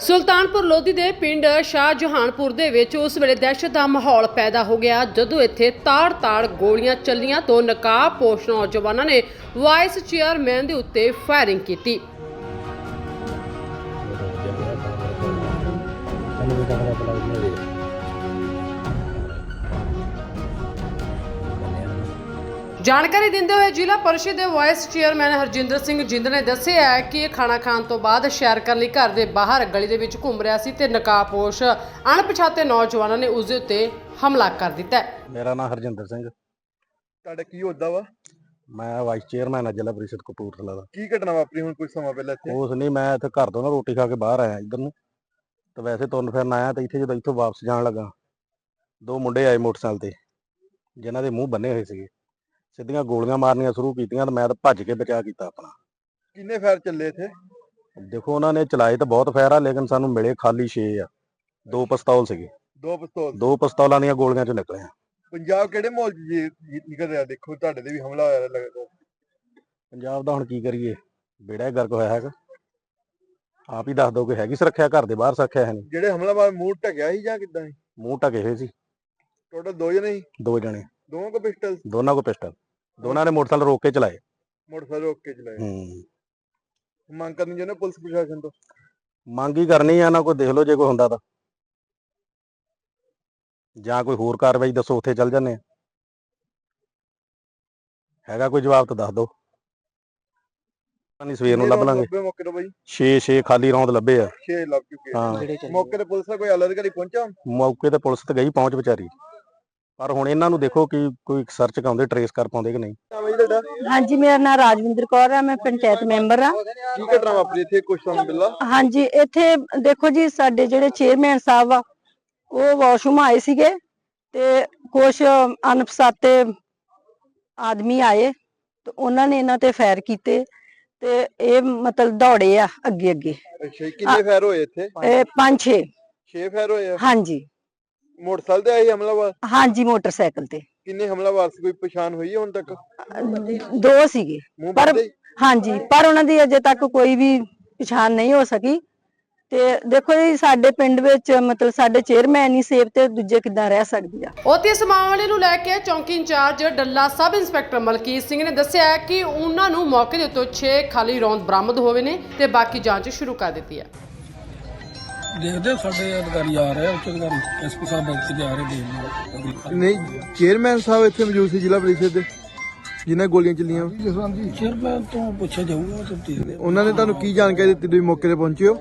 ਸੁਲਤਾਨਪੁਰ ਲੋਧੀ ਦੇ ਪਿੰਡ ਸ਼ਾਹਜਹਾਨਪੁਰ ਦੇ ਵਿੱਚ ਉਸ ਵੇਲੇ ਦਹਿਸ਼ਤ ਦਾ ਮਾਹੌਲ ਪੈਦਾ ਹੋ ਗਿਆ, ਜਦੋਂ ਇੱਥੇ ਤਾੜ-ਤਾੜ ਗੋਲੀਆਂ ਚੱਲੀਆਂ ਤੋਂ ਨਕਾਬਪੋਸ਼ ਨੌਜਵਾਨਾਂ ਨੇ ਵਾਈਸ ਚੇਅਰਮੈਨ ਦੇ ਉੱਤੇ ਫਾਇਰਿੰਗ ਕੀਤੀ। ਜਾਣਕਾਰੀ ਦਿੰਦੇ ਹੋਏ ਜ਼ਿਲ੍ਹਾ ਪਰਿਸ਼ਦ ਦੇ ਵਾਈਸ ਚੇਅਰਮੈਨ ਹਰਜਿੰਦਰ ਸਿੰਘ ਜਿੰਦ ਨੇ ਦੱਸਿਆ ਹੈ ਕਿ ਇਹ ਖਾਣਾ ਖਾਣ ਤੋਂ ਬਾਅਦ ਸ਼ੈਰ ਕਰਨ ਲਈ ਘਰ ਦੇ ਬਾਹਰ ਗਲੀ ਦੇ ਵਿੱਚ ਘੁੰਮ ਰਿਹਾ ਸੀ ਤੇ ਨਕਾਬਪੋਸ਼ ਅਣਪਛਾਤੇ ਨੌਜਵਾਨਾਂ ਨੇ ਉਸ ਦੇ ਉੱਤੇ ਹਮਲਾ ਕਰ ਦਿੱਤਾ ਹੈ। ਮੇਰਾ ਨਾਮ ਹਰਜਿੰਦਰ ਸਿੰਘ। ਤੁਹਾਡਾ ਕੀ ਹੁੰਦਾ ਵਾ? ਮੈਂ ਵਾਈਸ ਚੇਅਰਮੈਨ ਆ ਜ਼ਿਲ੍ਹਾ ਪਰਿਸ਼ਦ ਕਪੂਰਥਲਾ ਦਾ। ਕੀ ਘਟਨਾ ਵਾਪਰੀ ਹੁਣ ਕੁਝ ਸਮਾਂ ਪਹਿਲਾਂ ਇੱਥੇ? ਉਸ ਨਹੀਂ ਮੈਂ ਇੱਥੇ ਘਰ ਤੋਂ ਨਾ ਰੋਟੀ ਖਾ ਕੇ ਬਾਹਰ ਆਇਆ ਇੱਧਰ ਨੂੰ। ਤੇ ਵੈਸੇ ਤੁਰਨ ਫਿਰਨ ਆਇਆ ਤੇ ਇੱਥੇ ਜਦੋਂ ਇੱਥੋਂ ਵਾਪਸ ਜਾਣ ਲੱਗਾ ਦੋ ਮੁੰਡੇ ਆਏ ਮੋਟਰਸਾਈਕਲ ਤੇ ਜਿਨ੍ਹਾਂ ਦੇ ਮੂੰਹ ਬੰਨੇ ਹੋਏ ਸੀਗੇ। ਸਿੱਧੀਆਂ ਗੋਲੀਆਂ ਮਾਰਨੀਆਂ ਸ਼ੁਰੂ ਕੀਤੀਆਂ ਤੇ ਮੈਂ ਤਾਂ ਭੱਜ ਕੇ ਬਚਾ ਕੀਤਾ ਆਪਣਾ। ਕਿੰਨੇ ਫਾਇਰ ਚੱਲੇ ਇੱਥੇ? ਦੇਖੋ ਉਹਨਾਂ ਨੇ ਚਲਾਏ ਤਾਂ ਬਹੁਤ ਫੈਰ ਆ ਲੇਕਿਨ ਸਾਨੂੰ ਮਿਲੇ ਖਾਲੀ 6 ਆ। ਦੋ ਪਿਸਤੌਲ ਸੀਗੇ। ਦੋ ਪਿਸਤੌਲ? ਦੋ ਪਿਸਤੌਲਾਂ ਦੀਆਂ ਗੋਲੀਆਂ ਚ ਨਿਕਲੇ ਆ। ਪੰਜਾਬ ਕਿਹੜੇ ਮਾਹੌਲ 'ਚ ਜੀ- ਨਿਕਲ ਰਿਹਾ? ਦੇਖੋ ਤੁਹਾਡੇ ਤੇ ਵੀ ਹਮਲਾ ਹੋਇਆ ਲੱਗਦਾ ਪੰਜਾਬ ਦਾ ਹੁਣ ਕੀ ਕਰੀਏ? ਬੇੜਾ ਗਰਕ ਹੋਇਆ ਹੈਗਾ। ਆਪ ਹੀ ਦੱਸ ਦੋ ਕਿ ਹੈਗੀ ਸੁਰੱਖਿਆ ਘਰ ਦੇ ਬਾਹਰ ਸੁਰੱਖਿਆ ਹੈ ਨਹੀਂ। ਜਿਹੜੇ ਹਮਲਾਵਰ ਮੂੰਹ ਢਕਿਆ ਸੀ ਜਾਂ ਕਿੱਦਾਂ ਸੀ? ਮੂੰਹ ਢਕੇ ਹੋਏ ਸੀ। ਟੋਟਲ ਦੋ ਜਣੇ ਸੀ? ਦੋ ਜਣੇ। ਦੋਵਾਂ ਕੋ ਪਿਸਟਲ? ਦੋਨਾਂ ਕੋ ਪਿਸਟਲ। ਦੋਨਾਂ ਨੇ ਮੋਟਰਸਾਈਕਲ ਰੋਕ ਕੇ ਚਲਾਏ। ਮੋਟਰਸਾਈਕਲ ਰੋਕ ਕੇ ਚਲਾਏ। ਹੂੰ। ਮੰਗ ਕਰਨੀ ਚਾਹੁੰਦੇ ਪੁਲਿਸ ਪ੍ਰਸ਼ਾਸਨ ਤੋਂ? ਮੰਗ ਹੀ ਕਰਨੀ ਆ ਨਾ ਕੋਈ ਦੇਖ ਲਓ ਜੇ ਕੋਈ ਹੁੰਦਾ ਤਾਂ। ਜਾਂ ਕੋਈ ਹੋਰ ਕਾਰਵਾਈ ਦੱਸੋ ਉੱਥੇ ਚੱਲ ਜਾਂਦੇ ਆ। ਹੈਗਾ ਕੋਈ ਜਵਾਬ ਤਾਂ ਦੱਸ ਦਿਓ। ਨਹੀਂ ਸਵੇਰ ਨੂੰ ਲੱਭ ਲਾਂਗੇ। ਲੱਭੇ ਮੌਕੇ ਤੋਂ ਬਾਈ? 6 6 ਖਾਲੀ ਰੌਂਦ ਲੱਭੇ ਆ। 6 ਲੱਭ ਚੁੱਕੇ ਆ। ਹਾਂ। ਮੌਕੇ ਤੇ ਪੁਲਿਸ ਦਾ ਕੋਈ ਅਧਿਕਾਰੀ ਪਹੁੰਚਾ ਮੌਕੇ ਤੇ ਪੁਲਿਸ ਤੇ ਗਈ ਪਹੁੰਚ ਵਿਚਾਰੀ। ਪਰ ਹੁਣ ਇਹਨਾਂ ਨੂੰ ਦੇਖੋ ਕਿ ਕੋਈ ਸਰਚ ਕਾਉਂਦੇ ਟਰੇਸ ਕਰ ਪਾਉਂਦੇ ਕਿ ਨਹੀਂ। ਹਾਂਜੀ ਮੇਰਾ ਨਾਮ ਰਾਜਵਿੰਦਰ ਕੌਰ ਹੈ ਮੈਂ ਪੰਚਾਇਤ ਮੈਂਬਰ ਹਾਂ ਕੀ ਘਟਨਾ ਵਾਪਰੀ ਇੱਥੇ ਕੁਝ ਸਮਾਂ ਪਹਿਲਾਂ ਹਾਂਜੀ ਇੱਥੇ ਦੇਖੋ ਜੀ ਸਾਡੇ ਜਿਹੜੇ ਚੇਅਰਮੈਨ ਸਾਹਿਬ ਆ ਉਹ ਵਾਸ਼ਰੂਮ ਆਏ ਸੀਗੇ ਤੇ ਕੁਝ ਅਣਪਛਾਤੇ ਆਦਮੀ ਆਏ ਤੇ ਉਹਨਾਂ ਨੇ ਇਹਨਾਂ ਤੇ ਫਾਇਰ ਕੀਤੇ ਤੇ ਇਹ ਮਤਲਬ ਦੌੜੇ ਆ ਅੱਗੇ ਅੱਗੇ ਅੱਛਾ ਕਿੰਨੇ ਫਾਇਰ ਹੋਏ ਇੱਥੇ? ਇਹ ਪੰਜ ਛੇ 6 ਫਾਇਰ ਹੋਏ ਆ? ਹਾਂਜੀ। ਮੋਟਰਸਾਈਕਲ ਤੇ ਆਏ ਹਮਲਾਵਰ? ਹਾਂਜੀ ਮੋਟਰਸਾਈਕਲ ਤੇ। ਕਿੰਨੇ ਹਮਲਾਵਰ ਸੀ? ਕੋਈ ਪਛਾਣ ਹੋਈ ਹੈ ਹੁਣ ਤੱਕ? ਦੋ ਸੀਗੇ। ਮੂੰਹ ਪਰ- ਬੰਦੇ ਹਾਂਜੀ ਪਰ ਉਹਨਾਂ ਦੀ ਅਜੇ ਤੱਕ ਕੋਈ ਵੀ ਪਛਾਣ ਨਹੀਂ ਹੋ ਸਕੀ। ਤੇ ਦੇਖੋ ਜੀ ਸਾਡੇ ਪਿੰਡ ਵਿੱਚ ਮਤਲਬ ਸਾਡੇ ਚੇਅਰਮੈਨ ਹੀ ਸੇਫ ਤੇ ਦੂਜੇ ਕਿੱਦਾਂ ਰਹਿ ਸਕਦੇ ਆ? ਉੱਥੇ ਇਸ ਮਾਮਲੇ ਨੂੰ ਲੈ ਕੇ ਚੌਂਕੀ incharge Dalla sub inspector Malkit Singh ਨੇ ਦੱਸਿਆ ਹੈ ਕਿ ਉਹਨਾਂ ਨੂੰ ਮੌਕੇ ਦੇ ਉੱਤੇ 6 ਖਾਲੀ ਰੌਂਦ ਬਰਾਮਦ ਹੋਏ ਨੇ ਤੇ ਬਾਕੀ ਜਾਂਚ ਸ਼ੁਰੂ ਕਰ ਦਿੱਤੀ ਹੈ। ਦੇਖਦੇ ਹਾਂ ਸਾਡੇ ਅਧਿਕਾਰੀ ਆ ਰਹੇ ਆ ਉੱਚ ਅਧਿਕਾਰੀ ਐਸਪੀ ਸਾਹਿਬ ਇੱਥੇ ਜਾ ਰਹੇ ਦੇਖਦੇ ਨਹੀਂ ਚੇਅਰਮੈਨ ਸਾਹਿਬ ਇੱਥੇ ਮੌਜੂਦ ਸੀ ਜ਼ਿਲ੍ਹਾ ਪਰਿਸ਼ਦ ਦੇ ਜਿਨ੍ਹਾਂ ਗੋਲੀਆਂ ਚੱਲੀਆਂ। ਜਸਵੰਤ ਚੇਅਰਮੈਨ ਤੋਂ ਪੁੱਛਿਆ ਜਾਊਗਾ ਤੇ ਦੇਖਦੇ ਉਹਨਾਂ ਨੇ ਤੁਹਾਨੂੰ ਕੀ ਜਾਣਕਾਰੀ ਦਿੱਤੀ ਤੁਸੀਂ ਮੌਕੇ ਤੇ ਪਹੁੰਚੇ ਹੋ?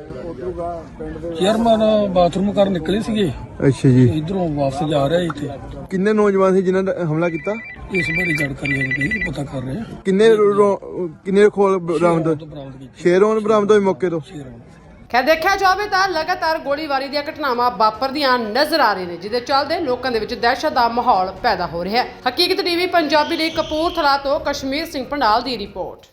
ਚੇਅਰਮੈਨ ਬਾਥਰੂਮ ਕਰਨ ਨਿਕਲੇ ਸੀਗੇ। ਅੱਛਾ ਜੀ। ਇਧਰੋਂ ਵਾਪਸ ਜਾ ਰਹੇ ਇੱਥੇ। ਕਿੰਨੇ ਨੌਜਵਾਨ ਸੀ ਜਿਨ੍ਹਾਂ ਨੇ ਹਮਲਾ ਕੀਤਾ? ਇਸ ਬਾਰੇ ਜਾਣਕਾਰੀ ਹੈ ਨਹੀਂ ਪਤਾ ਕਰ ਰਹੇ ਕਿੰਨੇ ਰੋ- ਕਿੰਨੇ ਖੋਲ ਬਰਾਮਦ ਤੋਂ ਬਰਾਮਦ ਕੀਤੀ। ਸ਼ੇਰੋਂ ਬਰਾਮਦ ਹੋਏ ਮੌਕੇ ਤੋਂ? ਖੈਰ, ਦੇਖਿਆ ਜਾਵੇ ਤਾਂ ਲਗਾਤਾਰ ਗੋਲੀਬਾਰੀ ਦੀਆਂ ਘਟਨਾਵਾਂ ਵਾਪਰਦੀਆਂ ਨਜ਼ਰ ਆ ਰਹੀਆਂ ਨੇ, ਜਿਹਦੇ ਚੱਲਦੇ ਲੋਕਾਂ ਦੇ ਵਿੱਚ ਦਹਿਸ਼ਤ ਦਾ ਮਾਹੌਲ ਪੈਦਾ ਹੋ ਰਿਹਾ ਹੈ। ਹਕੀਕਤ ਟੀਵੀ, ਪੰਜਾਬੀ ਲਈ ਕਪੂਰਥਲਾ ਤੋਂ ਕਸ਼ਮੀਰ ਸਿੰਘ ਪੰਡਾਲ ਦੀ ਰਿਪੋਰਟ।